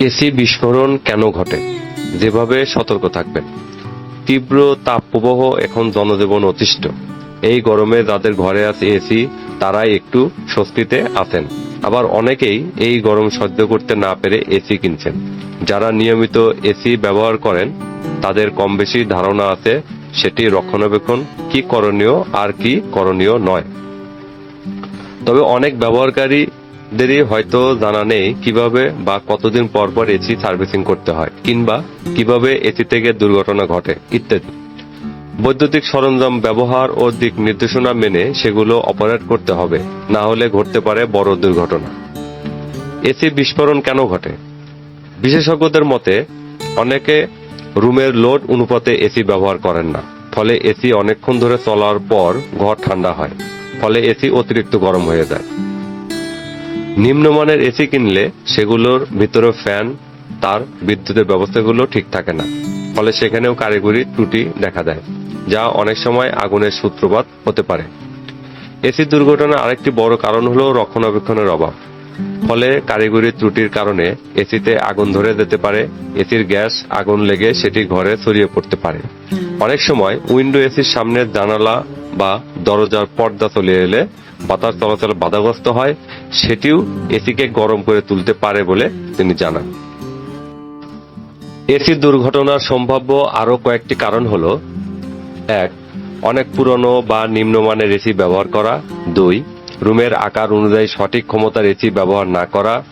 AC বিস্ফোরণ কেন ঘটে? যেভাবে সতর্ক থাকবেন। তীব্র তাপপ্রবাহ এখন জনজীবন অতিষ্ঠ। এই গরমে যাদের ঘরে আছে এসি, তারাই একটু স্বস্তিতে আছেন। আবার অনেকেই এই গরম সহ্য করতে না পেরে এসি কিনছেন। যারা নিয়মিত এসি ব্যবহার করেন, তাদের কম বেশি ধারণা আছে সেটি রক্ষণাবেক্ষণ কি করণীয় আর কি করণীয় নয়। তবে অনেক ব্যবহারকারীদেরই হয়তো জানা নেই কীভাবে বা কতদিন পর পর এসি সার্ভিসিং করতে হয়, কিংবা কীভাবে এসি থেকে দুর্ঘটনা ঘটে, ইত্যাদি। বৈদ্যুতিক সরঞ্জাম ব্যবহার ও দিক নির্দেশনা মেনে সেগুলো অপারেট করতে হবে, না হলে ঘটতে পারে বড় দুর্ঘটনা। এসি বিস্ফোরণ কেন ঘটে? বিশেষজ্ঞদের মতে, অনেকে রুমের লোড অনুপাতে এসি ব্যবহার করেন না, ফলে এসি অনেকক্ষণ ধরে চলার পর ঘর ঠান্ডা হয়, ফলে এসি অতিরিক্ত গরম হয়ে যায়। নিম্নমানের এসি কিনলে সেগুলোর ভিতরে ফ্যান, তার বিদ্যুতের ব্যবস্থাগুলো ঠিক থাকে না। ফলে সেখানেও কারিগরি ত্রুটি দেখা দেয়, যা অনেক সময় আগুনের সূত্রপাত হতে পারে। এসি দুর্ঘটনার আরেকটি বড় কারণ হলো রক্ষণাবেক্ষণের অভাব। ফলে কারিগরি ত্রুটির কারণে এসিতে আগুন ধরে যেতে পারে, এসির গ্যাস আগুন লেগে সেটি ঘরে ছড়িয়ে পড়তে পারে। অনেক সময় উইন্ডো এসির সামনের জানালা বা দরজার পর্দা চলে এলে বাতাস চলাচল বাধাগ্রস্ত হয়, সেটিও এসিকে গরম করে তুলতে পারে বলে তিনি জানান। এসি দুর্ঘটনার সম্ভাব্য আরও কয়েকটি কারণ হল, এক, অনেক পুরনো বা নিম্নমানের এসি ব্যবহার করা। দুই, রুমের আকার অনুযায়ী সঠিক ক্ষমতার এসি ব্যবহার না করা।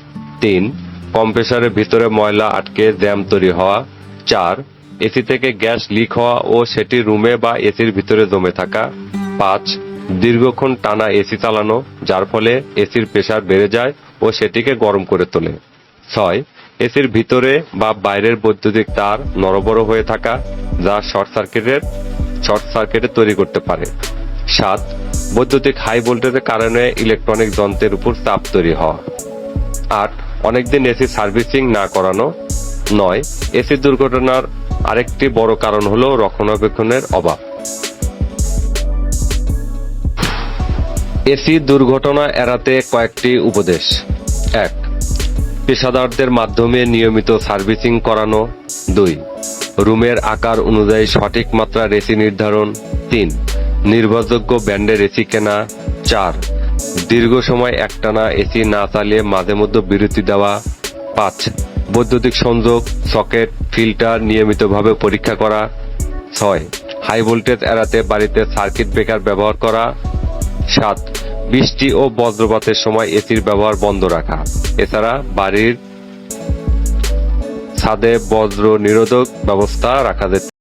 তিন, কম্প্রেসারের ভিতরে ময়লা আটকে জ্যাম তৈরি হওয়া। চার এসি থেকে গ্যাস লিক হওয়া ও সেটি রুমে বা এসির ভিতরে জমে থাকা। পাঁচ, দীর্ঘক্ষণ টানা এসি চালানো, যার ফলে এসির প্রেসার বেড়ে যায় ও সেটিকে গরম করে তোলে। ছয়, এসির ভিতরে বা বাইরের বৈদ্যুতিক তার নরবর হয়ে থাকা, যা শর্ট সার্কিটের, শর্ট সার্কিটে তৈরি করতে পারে। সাত, বৈদ্যুতিক হাই ভোল্টেজের কারণে ইলেকট্রনিক যন্ত্রের উপর চাপ তৈরি হওয়া। আট, অনেকদিন এসি সার্ভিসিং না করানো। নয়, এসি দুর্ঘটনার আরেকটি বড় কারণ হলো রক্ষণাবেক্ষণের অভাব। এসি দুর্ঘটনা এড়াতে কয়েকটি উপদেশ। এক, পেশাদারদের মাধ্যমে নিয়মিত সার্ভিসিং করানো। দুই, রুমের আকার অনুযায়ী সঠিক মাত্রার এসি নির্ধারণ। তিন, নির্ভরযোগ্য ব্যান্ডের এসি কেনা। চার, দীর্ঘ সময় একটানা এসি না চালিয়ে মাঝে মধ্যে বিরতি দেওয়া। পাঁচ বৈদ্যুতিক সংযোগ, সকেট, ফিল্টার নিয়মিতভাবে পরীক্ষা করা। ছয়, হাই ভোল্টেজ এড়াতে বাড়িতে সার্কিট ব্রেকার ব্যবহার করা। সাত, বৃষ্টি ও বজ্রপাতের সময় এসির ব্যবহার বন্ধ রাখা। এছাড়া বাড়ির ছাদে বজ্র নিরোধক ব্যবস্থা রাখা যেতে।